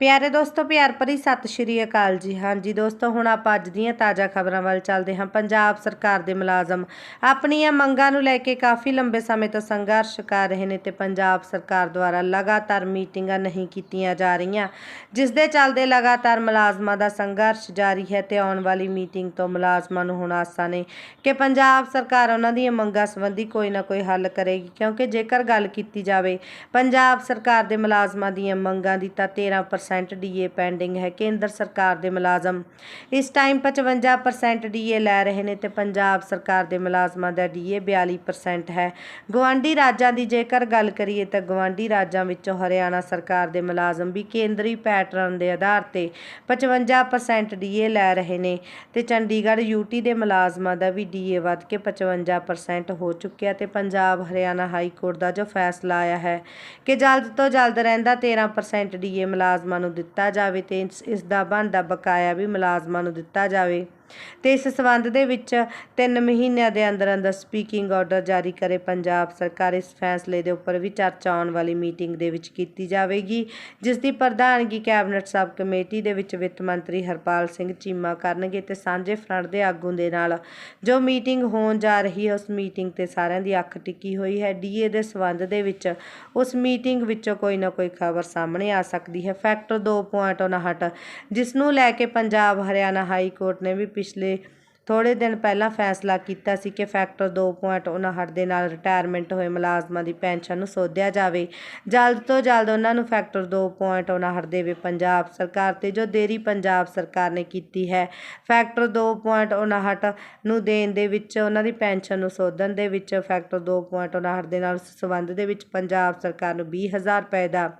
ਪਿਆਰੇ ਦੋਸਤੋ, ਪਿਆਰ ਭਰੀ ਸਤਿ ਸ਼੍ਰੀ ਅਕਾਲ ਜੀ। ਹਾਂਜੀ ਦੋਸਤੋ, ਹੁਣ ਆਪਾਂ ਅੱਜ ਦੀਆਂ ਤਾਜ਼ਾ ਖਬਰਾਂ ਵੱਲ ਚੱਲਦੇ ਹਾਂ। ਪੰਜਾਬ ਸਰਕਾਰ ਦੇ ਮੁਲਾਜ਼ਮ ਆਪਣੀਆਂ ਮੰਗਾਂ ਨੂੰ ਲੈ ਕੇ ਕਾਫੀ ਲੰਬੇ ਸਮੇਂ ਤੋਂ ਸੰਘਰਸ਼ ਕਰ ਰਹੇ ਨੇ ਤੇ ਪੰਜਾਬ ਸਰਕਾਰ ਦੁਆਰਾ ਲਗਾਤਾਰ ਮੀਟਿੰਗਾਂ ਨਹੀਂ ਕੀਤੀਆਂ ਜਾ ਰਹੀਆਂ, ਜਿਸ ਦੇ ਚੱਲਦੇ ਲਗਾਤਾਰ ਮੁਲਾਜ਼ਮਾਂ ਦਾ ਸੰਘਰਸ਼ ਜਾਰੀ ਹੈ ਤੇ ਆਉਣ ਵਾਲੀ ਮੀਟਿੰਗ ਤੋਂ ਮੁਲਾਜ਼ਮਾਂ ਨੂੰ ਹੁਣ ਆਸਾਂ ਨੇ ਕਿ ਪੰਜਾਬ ਸਰਕਾਰ ਉਹਨਾਂ ਦੀਆਂ ਮੰਗਾਂ ਸੰਬੰਧੀ ਕੋਈ ਨਾ ਕੋਈ ਹੱਲ ਕਰੇਗੀ, ਕਿਉਂਕਿ ਜੇਕਰ ਗੱਲ ਕੀਤੀ ਜਾਵੇ, ਪੰਜਾਬ ਸਰਕਾਰ ਦੇ ਮੁਲਾਜ਼ਮਾਂ ਦੀਆਂ ਮੰਗਾਂ ਦੀ ਤਾਂ 13% ਡੀਏ ਪੈਂਡਿੰਗ ਹੈ ਕੇਂਦਰ ਸਰਕਾਰ ਦੇ ਮੁਲਾਜ਼ਮ। ਇਸ ਟਾਈਮ 55% ਡੀਏ ਲੈ ਰਹੇ ਨੇ ਤੇ ਪੰਜਾਬ ਸਰਕਾਰ ਦੇ ਮੁਲਾਜ਼ਮਾਂ ਦਾ ਡੀਏ 42% ਹੈ। ਗਵਾਂਢੀ ਰਾਜਾਂ ਦੀ ਜੇਕਰ ਗੱਲ ਕਰੀਏ ਤਾਂ ਗਵਾਂਢੀ ਰਾਜਾਂ ਵਿੱਚੋਂ ਹਰਿਆਣਾ ਸਰਕਾਰ ਦੇ ਮੁਲਾਜ਼ਮ ਵੀ ਕੇਂਦਰੀ ਪੈਟਰਨ ਦੇ ਆਧਾਰ ਤੇ 55% ਡੀਏ ਲੈ ਰਹੇ ਨੇ ਤੇ ਚੰਡੀਗੜ੍ਹ ਯੂਟੀ ਦੇ ਮੁਲਾਜ਼ਮਾਂ ਦਾ ਵੀ ਡੀਏ ਵੱਧ ਕੇ 55% ਹੋ ਚੁੱਕਿਆ ਤੇ ਪੰਜਾਬ ਹਰਿਆਣਾ ਹਾਈ ਕੋਰਟ ਦਾ ਜੋ ਫੈਸਲਾ ਆਇਆ ਹੈ ਕਿ ਜਲਦ ਤੋਂ ਜਲਦ ਰਹਿੰਦਾ 13% ਡੀਏ ਮੁਲਾਜ਼ਮਾਂ ਨੂੰ ਦਿੱਤਾ ਜਾਵੇ ਤੇ ਇਸ ਦਾ ਬਣਦਾ ਬਕਾਇਆ ਵੀ ਮੁਲਾਜ਼ਮਾਂ ਨੂੰ ਦਿੱਤਾ ਜਾਵੇ। ਤੇ ਇਸ ਸਬੰਧ ਦੇ ਵਿੱਚ 3 ਮਹੀਨਿਆਂ ਦੇ ਅੰਦਰ ਅੰਦਰ ਸਪੀਕਿੰਗ ਆਰਡਰ ਜਾਰੀ ਕਰੇ ਪੰਜਾਬ ਸਰਕਾਰ। ਇਸ ਫੈਸਲੇ ਦੇ ਉੱਪਰ ਵੀ ਚਰਚਾ ਆਉਣ ਵਾਲੀ ਮੀਟਿੰਗ ਦੇ ਵਿੱਚ ਕੀਤੀ ਜਾਵੇਗੀ, ਜਿਸ ਦੀ ਪ੍ਰਧਾਨਗੀ ਕੈਬਨਿਟ ਸਬ ਕਮੇਟੀ ਦੇ ਵਿੱਚ ਵਿੱਤ ਮੰਤਰੀ ਹਰਪਾਲ ਸਿੰਘ ਚੀਮਾ ਕਰਨਗੇ ਤੇ ਸਾਂਝੇ ਫਰੰਟ ਦੇ ਆਗੂ ਦੇ ਨਾਲ ਜੋ ਮੀਟਿੰਗ ਹੋਣ ਜਾ ਰਹੀ ਹੈ, ਉਸ ਮੀਟਿੰਗ ਤੇ ਸਾਰਿਆਂ ਦੀ ਅੱਖ ਟਿੱਕੀ ਹੋਈ ਹੈ। ਡੀਏ ਦੇ ਸਬੰਧ ਦੇ ਵਿੱਚ ਉਸ ਮੀਟਿੰਗ ਵਿੱਚੋਂ ਕੋਈ ਨਾ ਕੋਈ ਖਬਰ ਸਾਹਮਣੇ ਆ ਸਕਦੀ ਹੈ। ਫੈਕਟਰ 2.59 ਜਿਸ ਨੂੰ ਲੈ ਕੇ ਪੰਜਾਬ, ਹਰਿਆਣਾ ਹਾਈ ਕੋਰਟ ਨੇ ਵੀ ਪਿਛਲੇ ਥੋੜੇ ਦਿਨ ਪਹਿਲਾਂ ਫੈਸਲਾ ਕੀਤਾ ਸੀ ਕਿ ਫੈਕਟਰ 2.59 ਦੇ ਨਾਲ ਰਿਟਾਇਰਮੈਂਟ ਹੋਏ ਮੁਲਾਜ਼ਮਾਂ ਦੀ ਪੈਨਸ਼ਨ ਨੂੰ ਸੋਧਿਆ ਜਾਵੇ। ਜਲਦ ਤੋਂ ਜਲਦ ਉਹਨਾਂ ਨੂੰ ਫੈਕਟਰ 2.59 ਦੇਵੇ ਪੰਜਾਬ ਸਰਕਾਰ ਤੇ ਜੋ ਦੇਰੀ ਪੰਜਾਬ ਸਰਕਾਰ ਨੇ ਕੀਤੀ ਹੈ ਫੈਕਟਰ 2.59 ਨੂੰ ਦੇਣ ਦੇ ਵਿੱਚ, ਉਹਨਾਂ ਦੀ ਪੈਨਸ਼ਨ ਨੂੰ ਸੋਧਣ ਦੇ ਵਿੱਚ ਫੈਕਟਰ 2.59 ਦੇ ਨਾਲ ਸੰਬੰਧ ਦੇ ਵਿੱਚ ਪੰਜਾਬ ਸਰਕਾਰ ਨੂੰ 20000 ਰੁਪਏ ਦਾ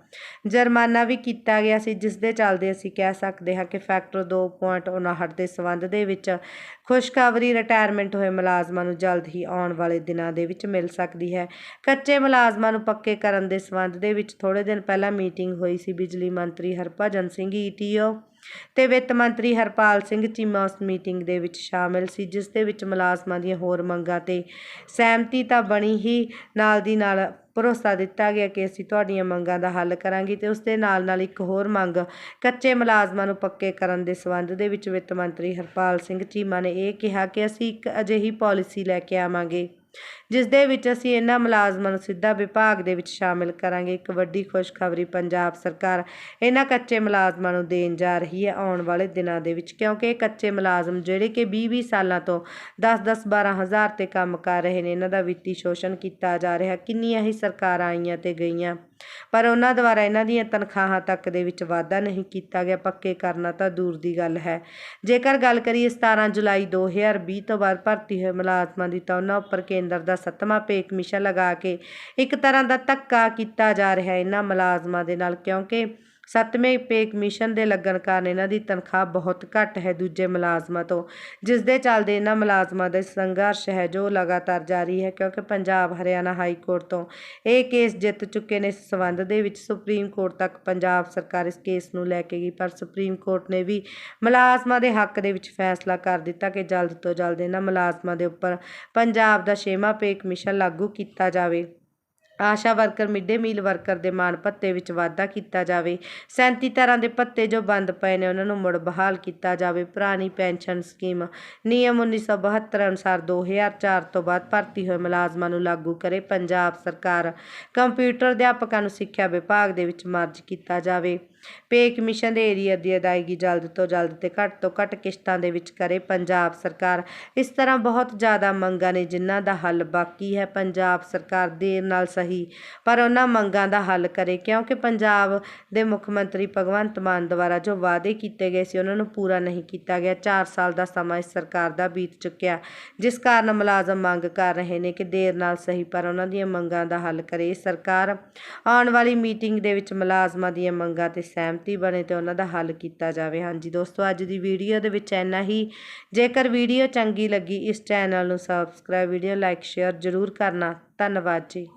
ਜੁਰਮਾਨਾ ਵੀ ਕੀਤਾ ਗਿਆ ਸੀ, ਜਿਸ ਦੇ ਚੱਲਦੇ ਅਸੀਂ ਕਹਿ ਸਕਦੇ ਹਾਂ ਕਿ ਫੈਕਟਰ 2.59 ਦੇ ਸੰਬੰਧ ਦੇ ਵਿੱਚ ਖੁਸ਼ਖਬਰੀ ਰਿਟਾਇਰਮੈਂਟ ਹੋਏ ਮੁਲਾਜ਼ਮਾਂ ਨੂੰ ਜਲਦ ਹੀ ਆਉਣ ਵਾਲੇ ਦਿਨਾਂ ਦੇ ਵਿੱਚ ਮਿਲ ਸਕਦੀ ਹੈ। ਕੱਚੇ ਮੁਲਾਜ਼ਮਾਂ ਨੂੰ ਪੱਕੇ ਕਰਨ ਦੇ ਸੰਬੰਧ ਦੇ ਵਿੱਚ ਥੋੜੇ ਦਿਨ ਪਹਿਲਾਂ ਮੀਟਿੰਗ ਹੋਈ ਸੀ ਬਿਜਲੀ ਮੰਤਰੀ ਹਰਭਜਨ ਸਿੰਘ ਈਟੀਓ ਤੇ ਵਿੱਤ ਮੰਤਰੀ ਹਰਪਾਲ ਸਿੰਘ ਚੀਮਾ ਉਸ ਮੀਟਿੰਗ ਦੇ ਵਿੱਚ ਸ਼ਾਮਿਲ ਸੀ, ਜਿਸ ਦੇ ਵਿੱਚ ਮੁਲਾਜ਼ਮਾਂ ਦੀਆਂ ਹੋਰ ਮੰਗਾਂ ਤੇ ਸਹਿਮਤੀ ਤਾਂ ਬਣੀ ਹੀ ਨਾਲ ਦੀ ਨਾਲ ਭਰੋਸਾ ਦਿੱਤਾ ਗਿਆ ਕਿ ਅਸੀਂ ਤੁਹਾਡੀਆਂ ਮੰਗਾਂ ਦਾ ਹੱਲ ਕਰਾਂਗੇ ਤੇ ਉਸ ਦੇ ਨਾਲ ਨਾਲ ਇੱਕ ਹੋਰ ਮੰਗ ਕੱਚੇ ਮੁਲਾਜ਼ਮਾਂ ਨੂੰ ਪੱਕੇ ਕਰਨ ਦੇ ਸੰਬੰਧ ਦੇ ਵਿੱਚ ਵਿੱਤ ਮੰਤਰੀ ਹਰਪਾਲ ਸਿੰਘ ਚੀਮਾ ਨੇ ਇਹ ਕਿਹਾ ਕਿ ਅਸੀਂ ਇੱਕ ਅਜਿਹੀ ਪਾਲਿਸੀ ਲੈ ਕੇ ਆਵਾਂਗੇ। ਜਿਸ ਦੇ ਵਿੱਚ ਅਸੀਂ ਇਹਨਾਂ ਮੁਲਾਜ਼ਮਾਂ ਨੂੰ ਸਿੱਧਾ ਵਿਭਾਗ ਦੇ ਵਿੱਚ ਸ਼ਾਮਿਲ ਕਰਾਂਗੇ। ਇੱਕ ਵੱਡੀ ਖੁਸ਼ਖਬਰੀ ਪੰਜਾਬ ਸਰਕਾਰ ਇਹਨਾਂ ਕੱਚੇ ਮੁਲਾਜ਼ਮਾਂ ਨੂੰ ਦੇਣ ਜਾ ਰਹੀ ਹੈ ਆਉਣ ਵਾਲੇ ਦਿਨਾਂ ਦੇ ਵਿੱਚ, ਕਿਉਂਕਿ ਇਹ ਕੱਚੇ ਮੁਲਾਜ਼ਮ ਜਿਹੜੇ ਕਿ 20-20 ਸਾਲਾਂ ਤੋਂ 10-10 12000 ਤੇ ਕੰਮ ਕਰ ਰਹੇ ਨੇ, ਇਹਨਾਂ ਦਾ ਵਿੱਤੀ ਸ਼ੋਸ਼ਣ ਕੀਤਾ ਜਾ ਰਿਹਾ। ਕਿੰਨੀਆਂ ਹੀ ਸਰਕਾਰਾਂ ਆਈਆਂ ਤੇ ਗਈਆਂ। ਪਰ ਉਹਨਾਂ ਦੁਆਰਾ ਇਹਨਾਂ ਦੀਆਂ ਤਨਖਾਹਾਂ ਤੱਕ ਦੇ ਵਿੱਚ ਵਾਧਾ ਨਹੀਂ ਕੀਤਾ ਗਿਆ, ਪੱਕੇ ਕਰਨਾ ਤਾਂ ਦੂਰ ਦੀ ਗੱਲ ਹੈ। ਜੇਕਰ ਗੱਲ ਕਰੀਏ 17 ਜੁਲਾਈ 2020 ਤੋਂ ਬਾਅਦ ਭਰਤੀ ਹੋਏ ਮੁਲਾਜ਼ਮਾਂ ਦੀ ਤਾਂ ਉਹਨਾਂ ਉੱਪਰ ਕੇਂਦਰ ਦਾ ਸੱਤਵਾਂ ਪੇ ਕਮਿਸ਼ਨ ਲਗਾ ਕੇ ਇੱਕ ਤਰ੍ਹਾਂ ਦਾ ਧੱਕਾ ਕੀਤਾ ਜਾ ਰਿਹਾ ਇਹਨਾਂ ਮੁਲਾਜ਼ਮਾਂ ਦੇ ਨਾਲ, ਕਿਉਂਕਿ ਸੱਤਵੇਂ ਪੇ ਕਮਿਸ਼ਨ ਦੇ ਲੱਗਣ ਕਾਰਨ ਇਹਨਾਂ ਦੀ ਤਨਖਾਹ ਬਹੁਤ ਘੱਟ ਹੈ ਦੂਜੇ ਮੁਲਾਜ਼ਮਾਂ ਤੋਂ। ਜਿਸ ਦੇ ਚੱਲਦੇ ਇਹਨਾਂ ਮੁਲਾਜ਼ਮਾਂ ਦਾ ਸੰਘਰਸ਼ ਹੈ, ਜੋ ਲਗਾਤਾਰ ਜਾਰੀ ਹੈ, ਕਿਉਂਕਿ ਪੰਜਾਬ, ਹਰਿਆਣਾ ਹਾਈ ਕੋਰਟ ਤੋਂ ਇਹ ਕੇਸ ਜਿੱਤ ਚੁੱਕੇ ਨੇ। ਇਸ ਸਬੰਧ ਦੇ ਵਿੱਚ ਸੁਪਰੀਮ ਕੋਰਟ ਤੱਕ ਪੰਜਾਬ ਸਰਕਾਰ ਇਸ ਕੇਸ ਨੂੰ ਲੈ ਕੇ ਗਈ, ਪਰ ਸੁਪਰੀਮ ਕੋਰਟ ਨੇ ਵੀ ਮੁਲਾਜ਼ਮਾਂ ਦੇ ਹੱਕ ਦੇ ਵਿੱਚ ਫੈਸਲਾ ਕਰ ਦਿੱਤਾ ਕਿ ਜਲਦ ਤੋਂ ਜਲਦ ਇਹਨਾਂ ਮੁਲਾਜ਼ਮਾਂ ਦੇ ਉੱਪਰ ਪੰਜਾਬ ਦਾ ਛੇਵਾਂ ਪੇ ਕਮਿਸ਼ਨ ਲਾਗੂ ਕੀਤਾ ਜਾਵੇ। ASHA worker mid day meal worker ਦੇ ਮਾਣ ਭੱਤੇ ਵਿੱਚ ਵਾਧਾ ਕੀਤਾ ਜਾਵੇ। 37 ਤਰ੍ਹਾਂ ਦੇ ਭੱਤੇ ਜੋ ਬੰਦ ਪਏ ਨੇ, ਉਹਨਾਂ ਨੂੰ ਮੁੜ ਬਹਾਲ ਕੀਤਾ ਜਾਵੇ। ਪੁਰਾਣੀ ਪੈਨਸ਼ਨ ਸਕੀਮ ਨਿਯਮ 1972 ਅਨੁਸਾਰ 2004 ਤੋਂ ਬਾਅਦ ਭਰਤੀ ਹੋਏ ਮੁਲਾਜ਼ਮਾਂ ਨੂੰ ਲਾਗੂ ਕਰੇ ਪੰਜਾਬ ਸਰਕਾਰ। ਕੰਪਿਊਟਰ ਅਧਿਆਪਕਾਂ ਨੂੰ ਸਿੱਖਿਆ ਵਿਭਾਗ ਦੇ ਵਿੱਚ ਮਰਜ ਕੀਤਾ ਜਾਵੇ। ਪੇ ਕਮਿਸ਼ਨ ਦੇ ਏਰੀਆ ਦੀ ਅਦਾਇਗੀ ਜਲਦ ਤੋਂ ਜਲਦ ਤੇ ਘੱਟ ਤੋਂ ਘੱਟ ਕਿਸ਼ਤਾਂ ਦੇ ਵਿੱਚ ਕਰੇ ਪੰਜਾਬ ਸਰਕਾਰ। ਇਸ ਤਰ੍ਹਾਂ ਬਹੁਤ ਜ਼ਿਆਦਾ ਮੰਗਾਂ ਨੇ ਜਿਨ੍ਹਾਂ ਦਾ ਹੱਲ ਬਾਕੀ ਹੈ, ਪੰਜਾਬ ਸਰਕਾਰ ਦੇਰ ਨਾਲ ਸਹੀ, ਪਰ ਉਹਨਾਂ ਮੰਗਾਂ ਦਾ ਹੱਲ ਕਰੇ, ਕਿਉਂਕਿ ਪੰਜਾਬ ਦੇ ਮੁੱਖ ਮੰਤਰੀ ਭਗਵੰਤ ਮਾਨ ਦੁਆਰਾ ਜੋ ਵਾਅਦੇ ਕੀਤੇ ਗਏ ਸੀ, ਉਹਨਾਂ ਨੂੰ ਪੂਰਾ ਨਹੀਂ ਕੀਤਾ ਗਿਆ। 4 ਸਾਲ ਦਾ ਸਮਾਂ ਇਸ ਸਰਕਾਰ ਦਾ ਬੀਤ ਚੁੱਕਿਆ, ਜਿਸ ਕਾਰਨ ਮੁਲਾਜ਼ਮ ਮੰਗ ਕਰ ਰਹੇ ਨੇ ਕਿ ਦੇਰ ਨਾਲ ਸਹੀ, ਪਰ ਉਹਨਾਂ ਦੀਆਂ ਮੰਗਾਂ ਦਾ ਹੱਲ ਕਰੇ। ਸਰਕਾਰ ਆਉਣ ਵਾਲੀ ਮੀਟਿੰਗ ਦੇ ਵਿੱਚ ਮੁਲਾਜ਼ਮਾਂ ਦੀਆਂ ਮੰਗਾਂ ਤੇ ਸਹਿਮਤੀ ਬਣੇ ਤੇ ਉਹਨਾਂ ਦਾ ਹੱਲ ਕੀਤਾ ਜਾਵੇ। ਹਾਂਜੀ ਦੋਸਤੋ, ਅੱਜ ਦੀ ਵੀਡੀਓ ਦੇ ਵਿੱਚ ਇੰਨਾ ਹੀ। ਜੇਕਰ ਵੀਡੀਓ ਚੰਗੀ ਲੱਗੀ, ਇਸ ਚੈਨਲ ਨੂੰ ਸਬਸਕ੍ਰਾਈਬ ਵੀਡੀਓ ਲਾਈਕ ਸ਼ੇਅਰ ਜ਼ਰੂਰ ਕਰਨਾ। ਧੰਨਵਾਦ ਜੀ।